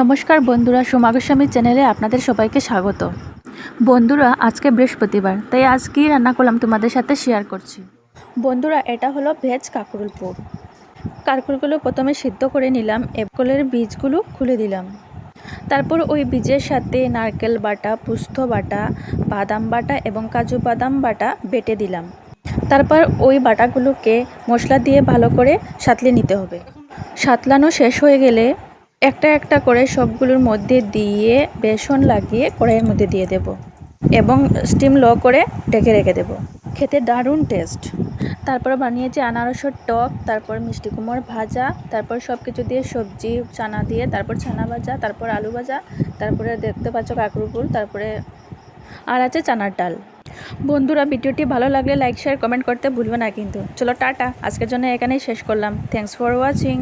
নমস্কার বন্ধুরা, সোমাগোস্বামী চ্যানেলে আপনাদের সবাইকে স্বাগত। বন্ধুরা, আজকে বৃহস্পতিবার, তাই আজ রান্না করলাম তোমাদের সাথে শেয়ার করছি। বন্ধুরা, এটা হলো ভেজ কাঁকরুলপুর কাঁকরুলগুলো প্রথমে সিদ্ধ করে নিলাম এবকলের বীজগুলো খুলে দিলাম। তারপর ওই বীজের সাথে নারকেল বাটা, পুস্ত বাটা, বাদাম বাটা এবং কাজু বাদাম বাটা বেটে দিলাম। তারপর ওই বাটাগুলোকে মশলা দিয়ে ভালো করে সাতলে নিতে হবে। সাতলানো শেষ হয়ে গেলে একটা একটা করে সবগুলোর মধ্যে দিয়ে বেসন লাগিয়ে কড়াইয়ের মধ্যে দিয়ে দেব এবং স্টিম লো করে ঢেকে রেখে দেব। খেতে দারুণ টেস্ট। তারপর বানিয়েছি আনারসের টক, তারপর মিষ্টি কুমড় ভাজা, তারপর সব কিছু দিয়ে সবজি, চানা দিয়ে, তারপর ছানা ভাজা, তারপর আলু ভাজা, তারপরে দেখতে পাচ্ছ কাকরু ফুল তারপরে আর আছে চানার ডাল। বন্ধুরা, ভিডিওটি ভালো লাগলে লাইক শেয়ার কমেন্ট করতে ভুলবে না কিন্তু। চলো টাটা, আজকের জন্য এখানেই শেষ করলাম। Thanks for watching